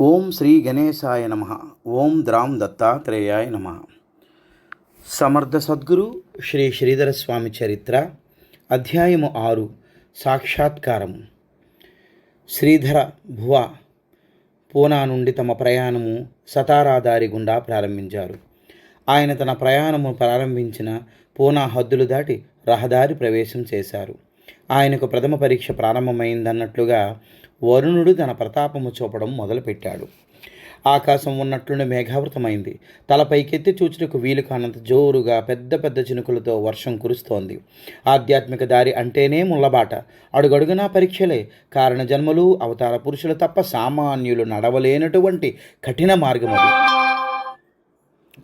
ఓం శ్రీ గణేశాయ నమ. ఓం ద్రాం దత్తాత్రేయాయ నమ. సమర్థ సద్గురు శ్రీ శ్రీధర స్వామి చరిత్ర అధ్యాయము ఆరు సాక్షాత్కారము శ్రీధర భువ పూనా నుండి తమ ప్రయాణము సతారా దారి గుండా ప్రారంభించారు. ఆయన తన ప్రయాణము ప్రారంభించిన పూనా హద్దులు దాటి రహదారి ప్రవేశం చేశారు. ఆయనకు ప్రథమ పరీక్ష ప్రారంభమైందన్నట్లుగా వరుణుడు తన ప్రతాపము చూపడం మొదలుపెట్టాడు. ఆకాశం ఉన్నట్లుండి మేఘావృతమైంది. తలపైకెత్తి చూచుటకు వీలు కానంత జోరుగా పెద్ద పెద్ద చినుకులతో వర్షం కురుస్తోంది. ఆధ్యాత్మిక దారి అంటేనే ముళ్ళబాట. అడుగడుగునా పరీక్షలే. కారణ జన్మలు అవతార పురుషులు తప్ప సామాన్యులు నడవలేనటువంటి కఠిన మార్గం అది.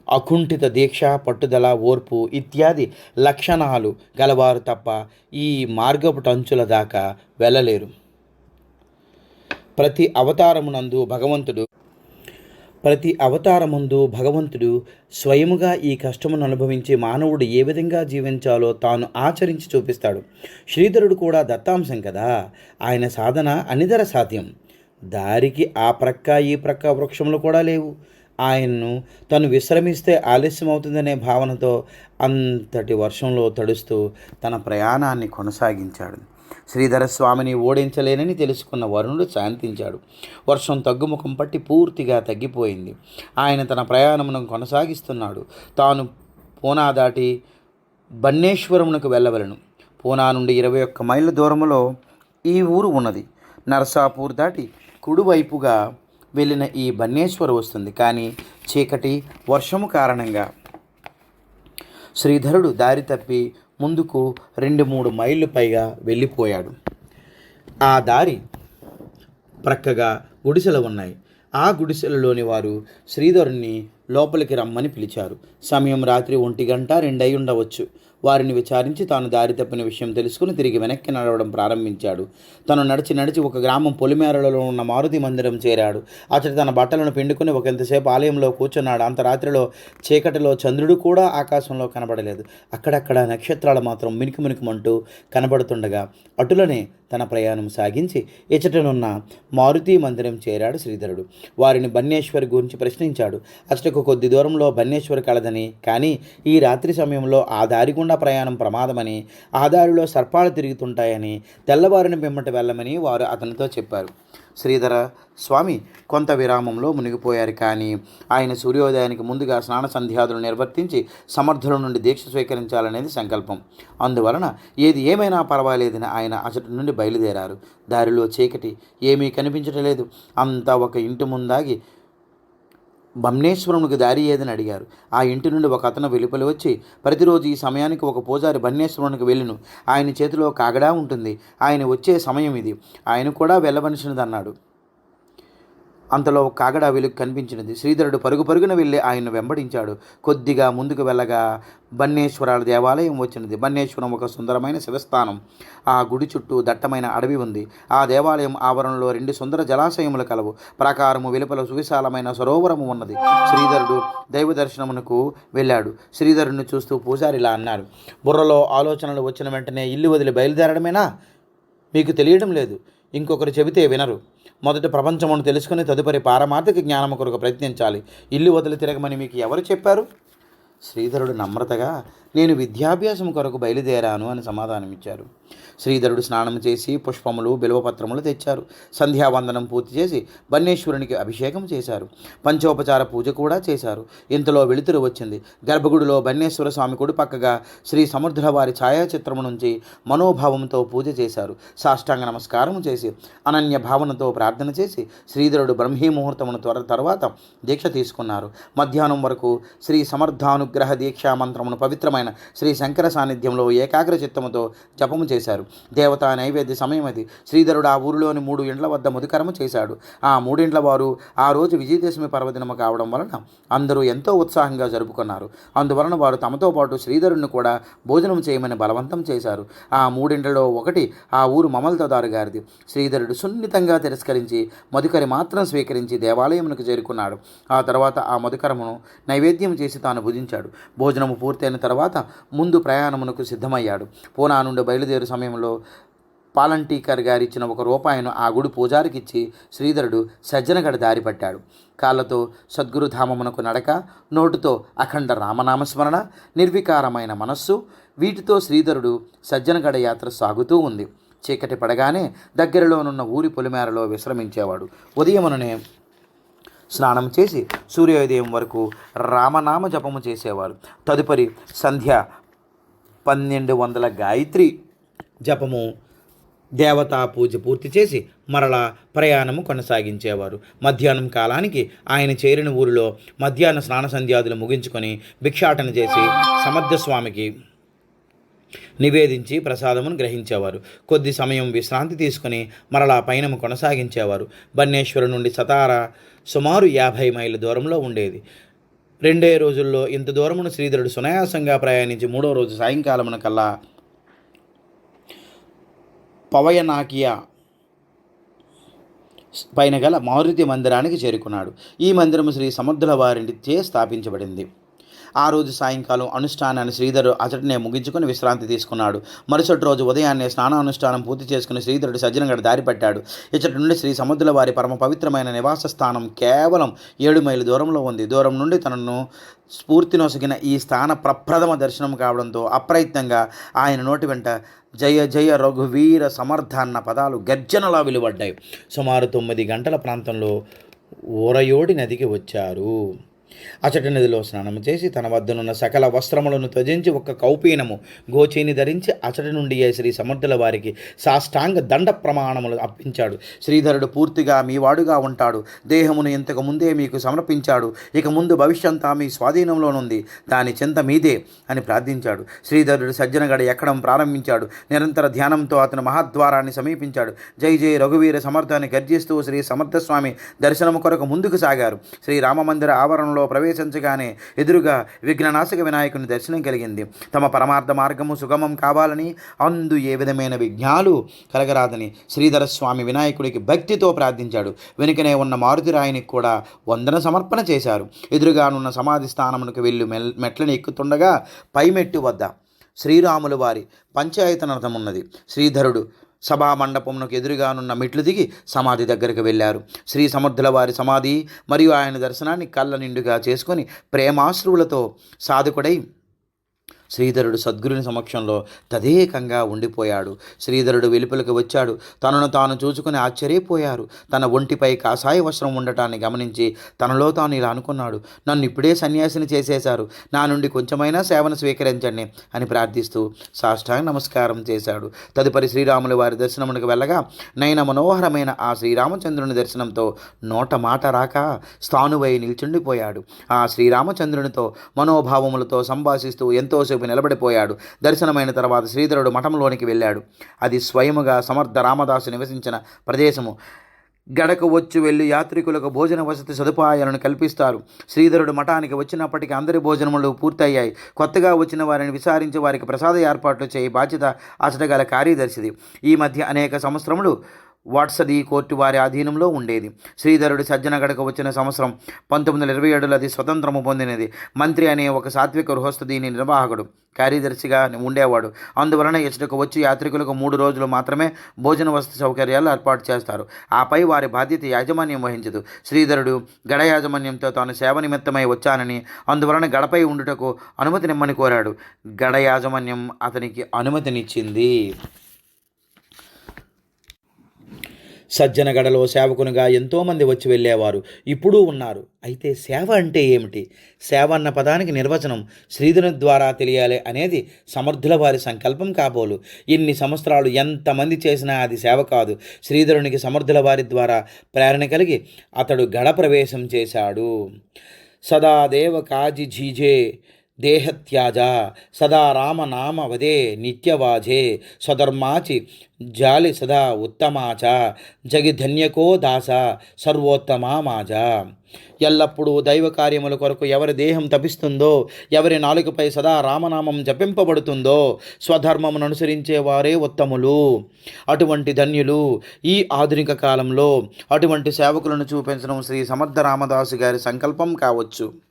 అకుంఠిత దీక్ష పట్టుదల ఓర్పు ఇత్యాది లక్షణాలు గలవారు తప్ప ఈ మార్గపు టంచుల దాకా వెళ్ళలేరు. ప్రతి అవతారమునందు భగవంతుడు. ప్రతి అవతారముందు భగవంతుడు స్వయముగా ఈ కష్టమును అనుభవించి మానవుడు ఏ విధంగా జీవించాలో తాను ఆచరించి చూపిస్తాడు. శ్రీధరుడు కూడా దత్తాంశం కదా. ఆయన సాధన అనిధర సాధ్యం. దారికి ఆ ప్రక్క ఈ ప్రక్క వృక్షములు కూడా లేవు. ఆయన్ను తను విశ్రమిస్తే ఆలస్యం అవుతుందనే భావనతో అంతటి వర్షంలో తడుస్తూ తన ప్రయాణాన్ని కొనసాగించాడు. శ్రీధర స్వామిని ఓడించలేనని తెలుసుకున్న వరుణుడు శాంతించాడు. వర్షం తగ్గుముఖం పట్టి పూర్తిగా తగ్గిపోయింది. ఆయన తన ప్రయాణమును కొనసాగిస్తున్నాడు. తాను పూనా దాటి బన్నేశ్వరమునకు వెళ్ళవలను. పూనా నుండి ఇరవై ఒక్క మైళ్ళ దూరంలో ఈ ఊరు ఉన్నది. నరసాపూర్ దాటి కుడివైపుగా వెళ్ళిన ఈ బన్నేశ్వరం వస్తుంది. కానీ చీకటి వర్షము కారణంగా శ్రీధరుడు దారి తప్పి ముందుకు రెండు మూడు మైళ్ళు పైగా వెళ్ళిపోయాడు. ఆ దారి ప్రక్కగా గుడిసెలు ఉన్నాయి. ఆ గుడిసెలలోని వారు శ్రీధరుణ్ణి లోపలికి రమ్మని పిలిచారు. సమయం రాత్రి ఒంటి గంట రెండై ఉండవచ్చు. వారిని విచారించి తాను దారి తప్పిన విషయం తెలుసుకుని తిరిగి వెనక్కి నడవడం ప్రారంభించాడు. తను నడిచి నడిచి ఒక గ్రామం పొలిమేరలలో ఉన్న మారుతి మందిరం చేరాడు. అతడు తన బట్టలను పిండుకుని ఒక ఎంతసేపు ఆలయంలో కూర్చున్నాడు. అంత రాత్రిలో చీకటిలో చంద్రుడు కూడా ఆకాశంలో కనబడలేదు. అక్కడక్కడ నక్షత్రాలు మాత్రం మినుకు మినుకుమంటూ కనబడుతుండగా అటులనే తన ప్రయాణం సాగించి ఇచ్చటనున్న మారుతి మందిరం చేరాడు శ్రీధరుడు. వారిని బన్నేశ్వరి గురించి ప్రశ్నించాడు. అతడికి కొద్ది దూరంలో బన్నేశ్వరి కలదని కానీ ఈ రాత్రి సమయంలో ఆ దారి గుండా ప్రయాణం ప్రమాదమని ఆదారిలో సర్పాలు తిరుగుతుంటాయని తెల్లవారిని పిమ్మట వెళ్ళమని వారు అతనితో చెప్పారు. శ్రీధర స్వామి కొంత విరామంలో మునిగిపోయారు కానీ ఆయన సూర్యోదయానికి ముందుగా స్నాన సంధ్యాదులు నిర్వర్తించి సమర్థుల నుండి దీక్ష స్వీకరించాలనేది సంకల్పం. అందువలన ఏది ఏమైనా పర్వాలేదని ఆయన అచటి నుండి బయలుదేరారు. దారిలో చీకటి ఏమీ కనిపించటం లేదు. అంతా ఒక ఇంటి ముందాగి బమ్నేశ్వరునికి దారి ఏదని అడిగారు. ఆ ఇంటి నుండి ఒక అతను వెలుపలి వచ్చి ప్రతిరోజు ఈ సమయానికి ఒక పూజారి బన్నేశ్వరునికి వెళ్ళును. ఆయన చేతిలో కాగడా ఉంటుంది. ఆయన వచ్చే సమయం ఇది. ఆయన కూడా వెళ్ళవలసినది అన్నాడు అంతలో కాగడ కాగడా వెలుగు కనిపించినది. శ్రీధరుడు పరుగు పరుగున వెళ్ళి ఆయన్ను వెంబడించాడు. కొద్దిగా ముందుకు వెళ్ళగా బన్నేశ్వరాల దేవాలయం వచ్చినది. బన్నేశ్వరం ఒక సుందరమైన శివస్థానం. ఆ గుడి చుట్టూ దట్టమైన అడవి ఉంది. ఆ దేవాలయం ఆవరణలో రెండు సుందర జలాశయములు కలవు. ప్రాకారము వెలుపల సువిశాలమైన సరోవరము ఉన్నది. శ్రీధరుడు దైవ దర్శనమునకు వెళ్ళాడు. శ్రీధరుడిని చూస్తూ పూజారి ఇలా అన్నారు బుర్రలో ఆలోచనలు వచ్చిన వెంటనే ఇల్లు వదిలి బయలుదేరడమేనా? మీకు తెలియడం లేదు. ఇంకొకరు చెబితే వినరు. మొదట ప్రపంచమును తెలుసుకుని తదుపరి పారమార్థిక జ్ఞానము కొరకు ప్రయత్నించాలి. ఇల్లు వదిలి తిరగమని మీకు ఎవరు చెప్పారు? శ్రీధరుడు నమ్రతగా నేను విద్యాభ్యాసం కొరకు బయలుదేరాను అని సమాధానమిచ్చారు. శ్రీధరుడు స్నానం చేసి పుష్పములు బిల్వపత్రములు తెచ్చారు. సంధ్యావందనం పూర్తి చేసి బన్నేశ్వరునికి అభిషేకం చేశారు. పంచోపచార పూజ కూడా చేశారు. ఇంతలో వెలుతురు వచ్చింది. గర్భగుడిలో బన్నేశ్వర స్వామి కుడి పక్కగా శ్రీ సముద్ర వారి ఛాయాచిత్రము నుంచి మనోభావంతో పూజ చేశారు. సాష్టాంగ నమస్కారం చేసి అనన్య భావనతో ప్రార్థన చేసి శ్రీధరుడు బ్రహ్మీ ముహూర్తమును త్వర తర్వాత దీక్ష తీసుకున్నారు. మధ్యాహ్నం వరకు శ్రీ సమర్థానుగ్రహ దీక్షా మంత్రమును పవిత్రమైన శ్రీ శంకర సాన్నిధ్యంలో ఏకాగ్ర చిత్తముతో జపము చేశారు. దేవతా నైవేద్య సమయమది శ్రీధరుడు ఆ ఊరిలోని మూడు ఇండ్ల వద్ద ముదికరము చేశాడు. ఆ మూడిండ్ల వారు ఆ రోజు విజయదశమి పర్వదినము కావడం వలన అందరూ ఎంతో ఉత్సాహంగా జరుపుకున్నారు. అందువలన వారు తమతో పాటు శ్రీధరుడిని కూడా భోజనం చేయమని బలవంతం చేశారు. ఆ మూడిండ్లలో ఒకటి ఆ ఊరు మమల్తదారు గారిది. శ్రీధరుడు సున్నితంగా తిరస్కరించి మధుకరి మాత్రం స్వీకరించి దేవాలయమునకు చేరుకున్నాడు. ఆ తర్వాత ఆ మధుకరమును నైవేద్యం చేసి తాను భుజించాడు. భోజనము పూర్తయిన తర్వాత ముందు ప్రయాణమునకు సిద్ధమయ్యాడు. పూనా నుండి బయలుదేరు సమయంలో పాలంటీకర్ గారిచ్చిన ఒక రూపాయిను ఆ గుడి పూజారికిచ్చి శ్రీధరుడు సజ్జనగడ దారి పట్టాడు. కాళ్ళతో సద్గురుధామమునకు నడక నోటుతో అఖండ రామనామస్మరణ నిర్వికారమైన మనస్సు వీటితో శ్రీధరుడు సజ్జనగడ యాత్ర సాగుతూ ఉంది. చీకటి పడగానే దగ్గరలోనున్న ఊరి పొలిమేరలో విశ్రమించేవాడు. ఉదయముననే స్నానం చేసి సూర్యోదయం వరకు రామనామ జపము చేసేవారు. తదుపరి సంధ్య పన్నెండు వందల గాయత్రి జపము దేవతా పూజ పూర్తి చేసి మరలా ప్రయాణము కొనసాగించేవారు. మధ్యాహ్నం కాలానికి ఆయన చేరిన ఊరిలో మధ్యాహ్న స్నాన సంధ్యాదులు ముగించుకొని భిక్షాటన చేసి సమర్థస్వామికి నివేదించి ప్రసాదమును గ్రహించేవారు. కొద్ది సమయం విశ్రాంతి తీసుకుని మరలా పయనము కొనసాగించేవారు. బన్నేశ్వరు నుండి సతార సుమారు యాభై మైళ్ళ దూరంలో ఉండేది. రెండే రోజుల్లో ఇంత దూరమును శ్రీధరుడు సునాయాసంగా ప్రయాణించి మూడో రోజు సాయంకాలమున కల్లా పవయనాకియా పైన గల మారుతి మందిరానికి చేరుకున్నాడు. ఈ మందిరము శ్రీ సముద్రవారి వారింటిచే స్థాపించబడింది. ఆ రోజు సాయంకాలం అనుష్ఠానాన్ని శ్రీధరుడు అతడినే ముగించుకుని విశ్రాంతి తీసుకున్నాడు. మరుసటి రోజు ఉదయాన్నే స్నానానుష్ఠానం పూర్తి చేసుకుని శ్రీధరుడు సజ్జనగడ దారి పట్టాడు ఇచ్చటి నుండి శ్రీ సముద్రుల వారి పరమ పవిత్రమైన నివాస స్థానం కేవలం ఏడు మైలు దూరంలో ఉంది. దూరం నుండి తనను స్ఫూర్తి నొసగిన ఈ స్థాన ప్రప్రథమ దర్శనం కావడంతో అప్రయత్నంగా ఆయన నోటి వెంట జయ జయ రఘువీర సమర్థ అన్న పదాలు గర్జనలా వెలువడ్డాయి. సుమారు తొమ్మిది గంటల ప్రాంతంలో ఊరయోడి నదికి వచ్చారు. అచటి నదిలో స్నానం చేసి తన వద్దనున్న సకల వస్త్రములను త్యజించి ఒక్క కౌపీనము గోచేని ధరించి అచటి నుండి శ్రీ సమర్థుల వారికి సాష్టాంగ దండ ప్రమాణములు అప్పించాడు శ్రీధరుడు పూర్తిగా మీ వాడుగా ఉంటాడు. దేహమును ఇంతకు ముందే మీకు సమర్పించాడు. ఇక ముందు భవిష్యంతా మీ స్వాధీనంలోనుంది. దాని చింత మీదే అని ప్రార్థించాడు. శ్రీధరుడు సజ్జనగడ ఎక్కడం ప్రారంభించాడు. నిరంతర ధ్యానంతో అతను మహాద్వారాన్ని సమీపించాడు. జై జై రఘువీర సమర్థాన్ని గర్జిస్తూ శ్రీ సమర్థస్వామి దర్శనము కొరకు ముందుకు సాగారు. శ్రీ రామమందిర ఆవరణలో ప్రవేశించగానే ఎదురుగా విఘ్ననాశక వినాయకుని దర్శనం కలిగింది. తమ పరమార్థ మార్గము సుగమం కావాలని అందు ఏ విధమైన విఘ్నాలు కలగరాదని శ్రీధర స్వామి వినాయకుడికి భక్తితో ప్రార్థించాడు. వెనుకనే ఉన్న మారుతిరాయినికి కూడా వందన సమర్పణ చేశారు. ఎదురుగానున్న సమాధి స్థానమునకు వెళ్ళి మెల్ మెట్లను ఎక్కుతుండగా పైమెట్టు వద్ద శ్రీరాములు వారి పంచాయతనర్థమున్నది. శ్రీధరుడు సభా ఎదురుగానున్న మెట్లు దిగి సమాధి దగ్గరికి వెళ్ళారు. శ్రీ సమర్థుల వారి సమాధి మరియు ఆయన దర్శనాన్ని కళ్ళ నిండుగా చేసుకొని ప్రేమాశ్రువులతో సాధకుడై శ్రీధరుడు సద్గురుని సమక్షంలో తదేకంగా ఉండిపోయాడు. శ్రీధరుడు వెలుపలికి వచ్చాడు. తనను తాను చూసుకుని ఆశ్చర్యపోయారు. తన ఒంటిపై కాషాయ వస్త్రం ఉండటాన్ని గమనించి తనలో తాను ఇలా అనుకున్నాడు. నన్ను ఇప్పుడే సన్యాసిని చేసేశారు. నా నుండి కొంచెమైనా సేవను స్వీకరించండి అని ప్రార్థిస్తూ సాష్టాంగ నమస్కారం చేశాడు. తదుపరి శ్రీరాములు వారి దర్శనమునకు వెళ్ళగా నయన మనోహరమైన ఆ శ్రీరామచంద్రుని దర్శనంతో నోట మాట రాక స్థానువై నిల్చుండిపోయాడు. ఆ శ్రీరామచంద్రునితో మనోభావములతో సంభాషిస్తూ ఎంతోసేపు నిలబడిపోయాడు. దర్శనమైన తర్వాత శ్రీధరుడు మఠంలోనికి వెళ్ళాడు. అది స్వయముగా సమర్థ రామదాసు నివసించిన ప్రదేశము. గడకు వచ్చు వెళ్ళి యాత్రికులకు భోజన వసతి సదుపాయాలను కల్పిస్తారు. శ్రీధరుడు మఠానికి వచ్చినప్పటికీ అందరి భోజనములు పూర్తయ్యాయి. కొత్తగా వచ్చిన వారిని విచారించి వారికి ప్రసాద ఏర్పాట్లు చేయి బాధ్యత అసటగల కార్యదర్శిది. ఈ మధ్య అనేక సంవత్సరములు వాట్సది కోర్టు వారి ఆధీనంలో ఉండేది. శ్రీధరుడు సజ్జనగడకు వచ్చిన సంవత్సరం పంతొమ్మిది వందల ఇరవై ఏడులో అది స్వతంత్రము పొందినది. మంత్రి అనే ఒక సాత్విక గృహస్థు దీని నిర్వాహకుడు. కార్యదర్శిగా ఉండేవాడు. అందువలన ఇచ్చటకు వచ్చి యాత్రికులకు మూడు రోజులు మాత్రమే భోజన వసతి సౌకర్యాలు ఏర్పాటు చేస్తారు. ఆపై వారి బాధ్యత యాజమాన్యం వహించదు. శ్రీధరుడు గడ యాజమాన్యంతో తాను సేవ నిమిత్తమై వచ్చానని అందువలన గడపై ఉండుటకు అనుమతినిమ్మని కోరాడు. గడ యాజమాన్యం అతనికి అనుమతినిచ్చింది. సజ్జనగడలో సేవకునిగా ఎంతోమంది వచ్చి వెళ్ళేవారు ఇప్పుడు ఉన్నారు. అయితే సేవ అంటే ఏమిటి? సేవ అన్న పదానికి నిర్వచనం శ్రీధుని ద్వారా తెలియాలి అనేది సమర్థుల వారి సంకల్పం కాబోలు. ఇన్ని సంవత్సరాలు ఎంతమంది చేసినా అది సేవ కాదు. శ్రీధరునికి సమర్థుల వారి ద్వారా ప్రేరణ కలిగి అతడు గడ ప్రవేశం చేశాడు. సదాదేవ కాజి జీజే దేహత్యాజ సదా రామనామ వదే నిత్యవాజే స్వధర్మాచి జాలి సదా ఉత్తమాచ జగిధన్యకో దాస సర్వోత్తమా మాజ ఎల్లప్పుడూ దైవ కార్యముల కొరకు ఎవరి దేహం తపిస్తుందో ఎవరి నాలుకపై సదా రామనామం జపింపబడుతుందో స్వధర్మమును అనుసరించే వారే ఉత్తములు. అటువంటి ధన్యులు ఈ ఆధునిక కాలంలో అటువంటి సేవకులను చూపించడం శ్రీ సమర్థ రామదాసు గారి సంకల్పం కావచ్చు.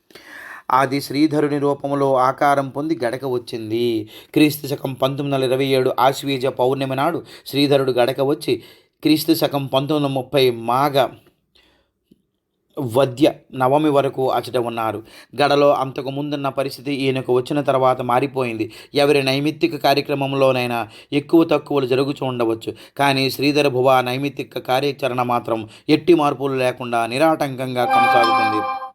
ఆది శ్రీధరుని రూపంలో ఆకారం పొంది గడక వచ్చింది. క్రీస్తు శకం పంతొమ్మిది వందల ఇరవై ఏడు ఆశ్వీజ పౌర్ణమి నాడు శ్రీధరుడు గడక వచ్చి క్రీస్తు శకం పంతొమ్మిది వందల ముప్పై మాఘ వద్య నవమి వరకు అచట ఉన్నారు. గడలో అంతకు ముందున్న పరిస్థితి ఈయనకు వచ్చిన తర్వాత మారిపోయింది. ఎవరి నైమిత్తిక కార్యక్రమంలోనైనా ఎక్కువ తక్కువలు జరుగుతూ ఉండవచ్చు. కానీ శ్రీధర భువ నైమిత్తిక కార్యాచరణ మాత్రం ఎట్టి మార్పులు లేకుండా నిరాటంకంగా కొనసాగుతుంది.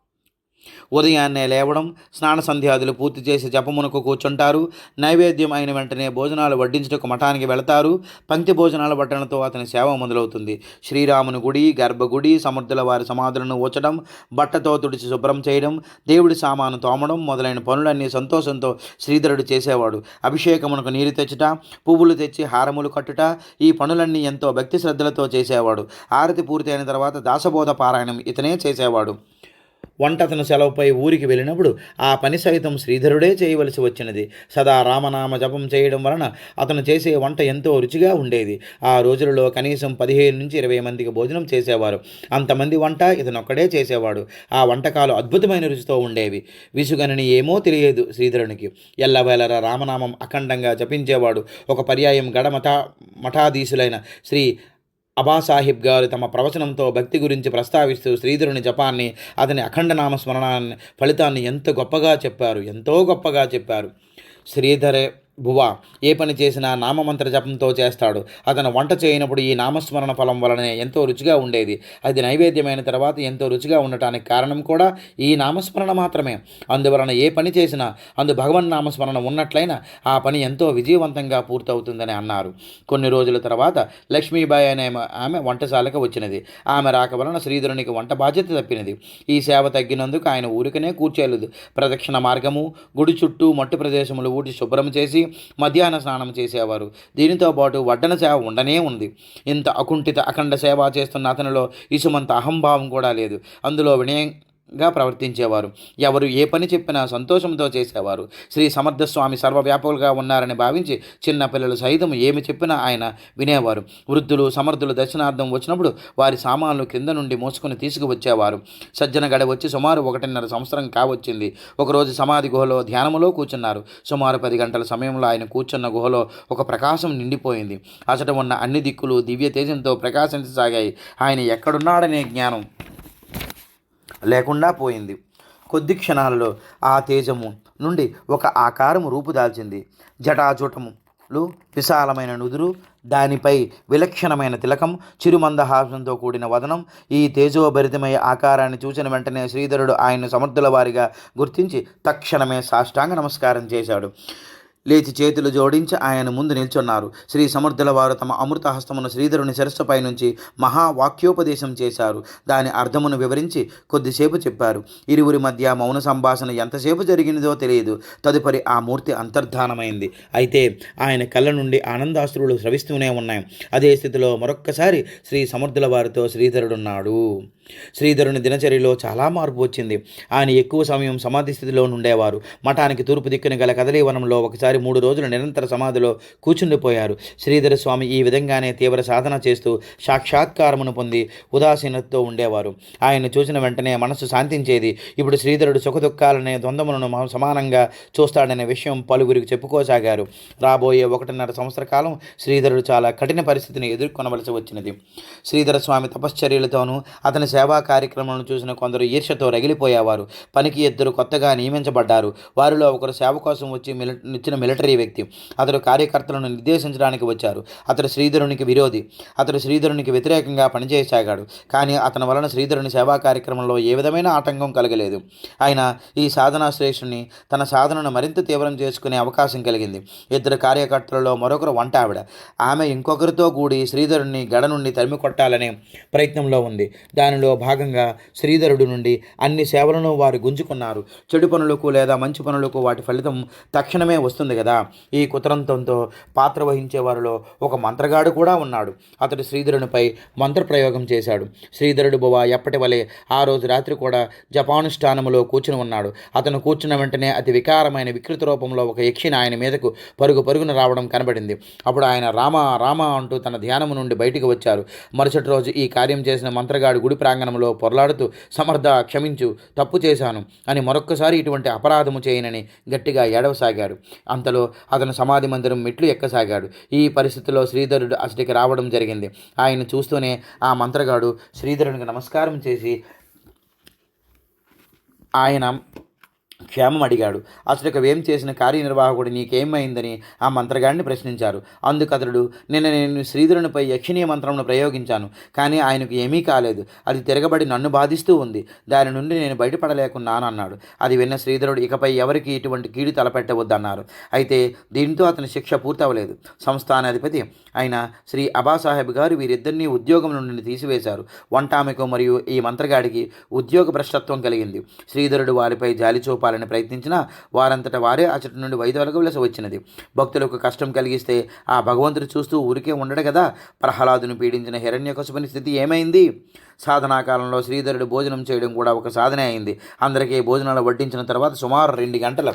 ఉదయాన్నే లేవడం స్నాన సంధ్యాదులు పూర్తి చేసి జపమునకు కూర్చుంటారు. నైవేద్యం అయిన వెంటనే భోజనాలు వడ్డించుటకు మఠానికి వెళతారు. పంక్తి భోజనాలు పట్టడంతో అతని సేవ మొదలవుతుంది. శ్రీరాముని గుడి గర్భగుడి సముద్రుల వారి సమాధులను ఊచడం బట్టతో తుడిచి శుభ్రం చేయడం దేవుడి సామాను తోమడం మొదలైన పనులన్నీ సంతోషంతో శ్రీధరుడు చేసేవాడు. అభిషేకమునకు నీరు తెచ్చుట పువ్వులు తెచ్చి హారములు కట్టుట ఈ పనులన్నీ ఎంతో భక్తి శ్రద్ధలతో చేసేవాడు. ఆరతి పూర్తయిన తర్వాత దాసబోధ పారాయణం ఇతనే చేసేవాడు. వంట అతను సెలవుపై ఊరికి వెళ్ళినప్పుడు ఆ పని సైతం శ్రీధరుడే చేయవలసి వచ్చినది. సదా రామనామ జపం చేయడం వలన అతను చేసే వంట ఎంతో రుచిగా ఉండేది. ఆ రోజులలో కనీసం పదిహేను నుంచి ఇరవై మందికి భోజనం చేసేవారు. అంతమంది వంట ఇతనొక్కడే చేసేవాడు. ఆ వంటకాలు అద్భుతమైన రుచితో ఉండేవి. విసుగనని ఏమో తెలియదు శ్రీధరునికి. ఎల్లవేళర రామనామం అఖండంగా జపించేవాడు. ఒక పర్యాయం గడ మఠా మఠాధీశులైన శ్రీ అబాసాహిబ్ గారు తమ ప్రవచనంతో భక్తి గురించి ప్రస్తావిస్తూ శ్రీధరుని జపాన్ని అతని అఖండ నామస్మరణాన్ని ఫలితాన్ని ఎంత గొప్పగా చెప్పారు ఎంతో గొప్పగా చెప్పారు. శ్రీధరే భువ ఏ పని చేసినా నామమంత్ర జపంతో చేస్తాడు. అతను వంట చేయనప్పుడు ఈ నామస్మరణ ఫలం వలనే ఎంతో రుచిగా ఉండేది. అది నైవేద్యమైన తర్వాత ఎంతో రుచిగా ఉండటానికి కారణం కూడా ఈ నామస్మరణ మాత్రమే. అందువలన ఏ పని చేసినా అందు భగవన్ నామస్మరణ ఉన్నట్లయినా ఆ పని ఎంతో విజయవంతంగా పూర్తవుతుందని అన్నారు. కొన్ని రోజుల తర్వాత లక్ష్మీబాయి అనే ఆమె వంటశాలకు వచ్చినది. ఆమె రాక వలన శ్రీధరునికి వంట బాధ్యత తప్పినది. ఈ సేవ తగ్గినందుకు ఆయన ఊరికనే కూర్చోలేదు. ప్రదక్షిణ మార్గము గుడి చుట్టూ మట్టి ప్రదేశములు ఊటి శుభ్రం చేసి మధ్యాహ్న స్నానం చేసేవారు. దీనితో పాటు వడ్డన సేవ ఉండనే ఉంది. ఇంత అకుంఠిత అఖండ సేవ చేస్తున్న అతనిలో ఇసుమంత అహంభావం కూడా లేదు. అందులో వినయం గా ప్రవర్తించేవారు. ఎవరు ఏ పని చెప్పినా సంతోషంతో చేసేవారు. శ్రీ సమర్థస్వామి సర్వవ్యాపకులుగా ఉన్నారని భావించి చిన్నపిల్లలు సైతం ఏమి చెప్పినా ఆయన వినేవారు. వృద్ధులు సమర్థులు దర్శనార్థం వచ్చినప్పుడు వారి సామాన్లు కింద నుండి మోసుకొని తీసుకువచ్చేవారు. సజ్జన గడ వచ్చి సుమారు ఒకటిన్నర సంవత్సరం కావచ్చింది. ఒకరోజు సమాధి గుహలో ధ్యానములో కూర్చున్నారు. సుమారు పది గంటల సమయంలో ఆయన కూర్చున్న గుహలో ఒక ప్రకాశం నిండిపోయింది. అసట ఉన్న అన్ని దిక్కులు దివ్య తేజంతో ప్రకాశించసాగాయి. ఆయన ఎక్కడున్నాడనే జ్ఞానం లేకుండా పోయింది. కొద్ది క్షణాలలో ఆ తేజము నుండి ఒక ఆకారము రూపుదాల్చింది. జటాజుటములు విశాలమైన నుదురు దానిపై విలక్షణమైన తిలకం చిరుమందహాసంతో కూడిన వదనం ఈ తేజోభరితమయ ఆకారాన్ని చూసిన వెంటనే శ్రీధరుడు ఆయన సమర్థుల వారిగా గుర్తించి తక్షణమే సాష్టాంగ నమస్కారం చేశాడు. లేచి చేతులు జోడించి ఆయన ముందు నిల్చున్నారు. శ్రీ సమర్థుల వారు తమ అమృత హస్తమును శ్రీధరుని శిరస్సుపై నుంచి మహావాక్యోపదేశం చేశారు. దాని అర్థమును వివరించి కొద్దిసేపు చెప్పారు. ఇరువురి మధ్య మౌన సంభాషణ ఎంతసేపు జరిగినదో తెలియదు. తదుపరి ఆ మూర్తి అంతర్ధానమైంది. అయితే ఆయన కళ్ళ నుండి ఆనందాశ్రులు స్రవిస్తూనే ఉన్నాయి. అదే స్థితిలో మరొక్కసారి శ్రీ సమర్థుల వారితో శ్రీధరుడున్నాడు. శ్రీధరుని దినచర్యలో చాలా మార్పు వచ్చింది. ఆయన ఎక్కువ సమయం సమాధి స్థితిలో నుండేవారు. మఠానికి తూర్పు దిక్కున గల కదలీవనంలో ఒకసారి మూడు రోజులు నిరంతర సమాధిలో కూర్చుండిపోయారు. శ్రీధర స్వామి ఈ విధంగానే తీవ్ర సాధన చేస్తూ సాక్షాత్కారమును పొంది ఉదాసీనతతో ఉండేవారు. ఆయన చూసిన వెంటనే మనసు శాంతించేది. ఇప్పుడు శ్రీధరుడు సుఖదుఖాలనే ద్వంద్వములను సమానంగా చూస్తాడనే విషయం పలువురికి చెప్పుకోసాగారు. రాబోయే ఒకటిన్నర సంవత్సర కాలం శ్రీధరుడు చాలా కఠిన పరిస్థితిని ఎదుర్కొనవలసి వచ్చినది. శ్రీధర స్వామి తపశ్చర్యలతోనూ అతని సేవా కార్యక్రమాలను చూసిన కొందరు ఈర్ష్యతో రగిలిపోయేవారు. పనికి ఇద్దరు కొత్తగా నియమించబడ్డారు. వారిలో ఒకరు సేవ కోసం వచ్చి మిలి మిలిటరీ వ్యక్తి. అతడు కార్యకర్తలను నిర్దేశించడానికి వచ్చారు. అతడు శ్రీధరునికి విరోధి. అతడు శ్రీధరునికి వ్యతిరేకంగా పనిచేయసాగాడు కానీ అతని వలన శ్రీధరుని సేవా కార్యక్రమంలో ఏ విధమైన ఆటంకం కలగలేదు. ఆయన ఈ సాధనా శ్రేష్ఠుని తన సాధనను మరింత తీవ్రం చేసుకునే అవకాశం కలిగింది. ఇద్దరు కార్యకర్తలలో మరొకరు వంట ఆవిడ ఆమె ఇంకొకరితో కూడి శ్రీధరుని గడ నుండి తరిమి కొట్టాలనే ప్రయత్నంలో ఉంది. దానిలో భాగంగా శ్రీధరుడు నుండి అన్ని సేవలను వారు గుంజుకున్నారు. చెడు పనులకు లేదా మంచి పనులకు వాటి ఫలితం తక్షణమే వస్తుంది ఉంటుంది కదా. ఈ కుతంత్రంతో పాత్ర వహించే వారిలో ఒక మంత్రగాడు కూడా ఉన్నాడు. అతడు శ్రీధరునిపై మంత్రప్రయోగం చేశాడు. శ్రీధరుడు బువ ఎప్పటి వలె ఆ రోజు రాత్రి కూడా జపానుష్ఠానములో కూర్చుని ఉన్నాడు. అతను కూర్చున్న వెంటనే అతి వికారమైన వికృత రూపంలో ఒక యక్షిని ఆయన మీదకు పరుగు పరుగున రావడం కనబడింది. అప్పుడు ఆయన రామ రామ అంటూ తన ధ్యానము నుండి బయటికి వచ్చారు. మరుసటి రోజు ఈ కార్యం చేసిన మంత్రగాడు గుడి ప్రాంగణంలో పొరలాడుతూ సమర్థ క్షమించు తప్పు చేశాను అని మరొక్కసారి ఇటువంటి అపరాధము చేయనని గట్టిగా ఏడవసాగాడు. అంతలో అతను సమాధి మందిరం మెట్లు ఎక్కసాగాడు. ఈ పరిస్థితిలో శ్రీధరుడు అసటికి రావడం జరిగింది. ఆయన చూస్తూనే ఆ మంత్రగాడు శ్రీధరునికి నమస్కారం చేసి ఆయన క్షేమం అడిగాడు. అసలు ఇక ఏం చేసిన కార్యనిర్వాహకుడు నీకేమైందని ఆ మంత్రగాడిని ప్రశ్నించారు. అందుకతడు నిన్న నేను శ్రీధరునిపై యక్షిణీయ మంత్రమును ప్రయోగించాను కానీ ఆయనకు ఏమీ కాలేదు. అది తిరగబడి నన్ను బాధిస్తూ ఉంది. దాని నుండి నేను బయటపడలేకున్నాను అన్నాడు అది విన్న శ్రీధరుడు ఇకపై ఎవరికి ఇటువంటి కీడు తలపెట్టవద్దన్నారు. అయితే దీంతో అతని శిక్ష పూర్తవలేదు. సంస్థానాధిపతి అయిన శ్రీ అబాసాహెబ్ గారు వీరిద్దరినీ ఉద్యోగం నుండి తీసివేశారు. వంటామెకు మరియు ఈ మంత్రగాడికి ఉద్యోగ భ్రష్టత్వం కలిగింది. శ్రీధరుడు వారిపై జాలిచూప చూపాలని ప్రయత్నించినా వారంతట వారే అచట నుండి వైదొలగవలసి వచ్చినది భక్తులకు కష్టం కలిగిస్తే ఆ భగవంతుడు చూస్తూ ఊరికే ఉండడు కదా? ప్రహ్లాదును పీడించిన హిరణ్యకశుపుని స్థితి ఏమైంది? సాధనా కాలంలో శ్రీధరుడు భోజనం చేయడం కూడా ఒక సాధనే అయింది. అందరికీ భోజనాలు వడ్డించిన తర్వాత సుమారు రెండు గంటల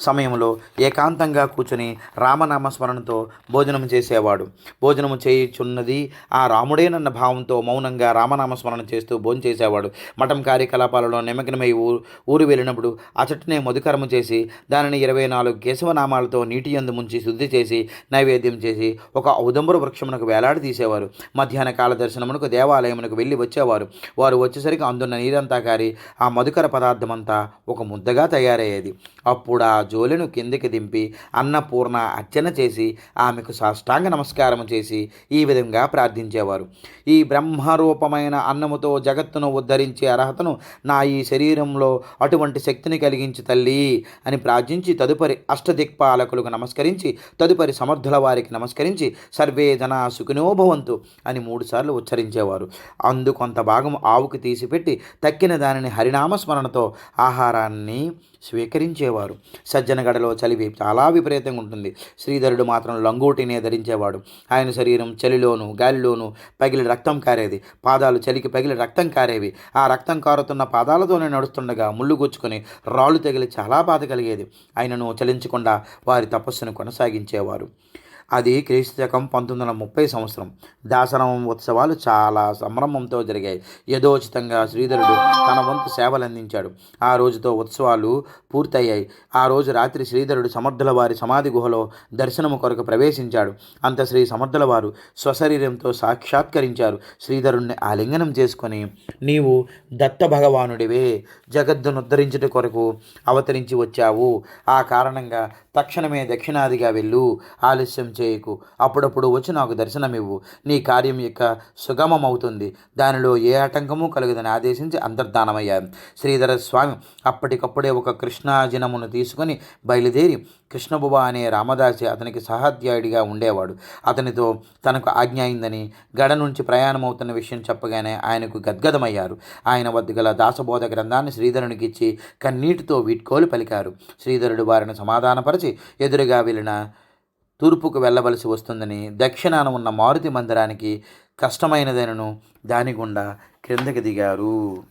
సమయంలో ఏకాంతంగా కూర్చుని రామనామ స్మరణతో భోజనం చేసేవాడు. భోజనము చేయుచున్నది ఆ రాముడేనన్న భావంతో మౌనంగా రామనామ స్మరణ చేస్తూ భోజనం చేసేవాడు. మఠం కార్యకలాపాలలో నిమగ్నమై ఊరు ఊరు వెళ్ళినప్పుడు అచటనే మధుకరము చేసి దానిని ఇరవై నాలుగు కేశవనామాలతో నీటి యందు ముంచి శుద్ధి చేసి నైవేద్యం చేసి ఒక ఔదంబర వృక్షమునకు వేలాడి తీసేవారు. మధ్యాహ్న కాల దర్శనమునకు దేవాలయమునకు వెళ్ళి వచ్చేవారు. వారు వచ్చేసరికి అందున్న నీరంతా కారి ఆ మధుకర పదార్థమంతా ఒక ముద్దగా తయారయ్యేది. అప్పుడు ఆ జోలెను కిందికి దింపి అన్నపూర్ణ అర్చన చేసి ఆమెకు సాష్టాంగ నమస్కారం చేసి ఈ విధంగా ప్రార్థించేవారు. ఈ బ్రహ్మరూపమైన అన్నముతో జగత్తును ఉద్ధరించే అర్హతను నా ఈ శరీరంలో అటువంటి శక్తిని కలిగించి తల్లి అని ప్రార్థించి తదుపరి అష్టదిక్పాలకులకు నమస్కరించి తదుపరి సమర్థుల వారికి నమస్కరించి సర్వే జన సుఖినోభవంతు అని మూడుసార్లు ఉచ్చరించేవారు. అందు కొంత భాగం ఆవుకు తీసిపెట్టి తక్కిన దానిని హరినామస్మరణతో ఆహారాన్ని స్వీకరించేవారు. సజ్జనగడలో చలివి చాలా విపరీతంగా ఉంటుంది. శ్రీధరుడు మాత్రం లంగోటినే ధరించేవాడు. ఆయన శరీరం చలిలోను గాలిలోను పగిలి రక్తం కారేది. పాదాలు చలికి పగిలి రక్తం కారేవి. ఆ రక్తం కారుతున్న పాదాలతోనే నడుస్తుండగా ముళ్ళు గుచ్చుకొని రాళ్ళు తగిలి చాలా బాధ కలిగేది. ఆయనను చలించకుండా వారి తపస్సును కొనసాగించేవారు. అది క్రీస్తుశకం పంతొమ్మిది వందల ముప్పై సంవత్సరం. దాసనం ఉత్సవాలు చాలా సంభ్రమంతో జరిగాయి. యథోచితంగా శ్రీధరుడు తన వంతు సేవలు అందించాడు ఆ రోజుతో ఉత్సవాలు పూర్తయ్యాయి. ఆ రోజు రాత్రి శ్రీధరుడు సమర్థుల వారి సమాధి గుహలో దర్శనము కొరకు ప్రవేశించాడు. అంత శ్రీ సమర్థుల వారు స్వశరీరంతో సాక్షాత్కరించారు. శ్రీధరుణ్ణి ఆలింగనం చేసుకొని నీవు దత్త భగవానుడివే జగద్దును ఉద్ధరించుట కొరకు అవతరించి వచ్చావు. ఆ కారణంగా తక్షణమే దక్షిణాదిగా వెళ్ళు ఆలస్యం చేయకు. అప్పుడప్పుడు వచ్చి నాకు దర్శనమివ్వు. నీ కార్యం యొక్క సుగమం అవుతుంది దానిలో ఏ ఆటంకము కలుగుదని ఆదేశించి అంతర్ధానమయ్యారు శ్రీధర స్వామి అప్పటికప్పుడే ఒక కృష్ణాజినమును తీసుకొని బయలుదేరి కృష్ణబుబ అనే రామదాసి అతనికి సహాధ్యాయుడిగా ఉండేవాడు. అతనితో తనకు ఆజ్ఞ అయిందని గడ నుంచి ప్రయాణమవుతున్న విషయం చెప్పగానే ఆయనకు గద్గదమయ్యారు. ఆయన వద్ద గల దాసబోధ గ్రంథాన్ని శ్రీధరునికి ఇచ్చి కన్నీటితో వీడ్కోలు పలికారు. శ్రీధరుడు వారిని సమాధానపరిచి ఎదురుగా వెళ్ళిన తూర్పుకు వెళ్ళవలసి వస్తుందని దక్షిణాన ఉన్న మారుతి మందిరానికి కష్టమైనదనను దాని గుండా క్రిందకి దిగారు.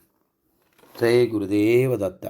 జయ గురుదేవ దత్త.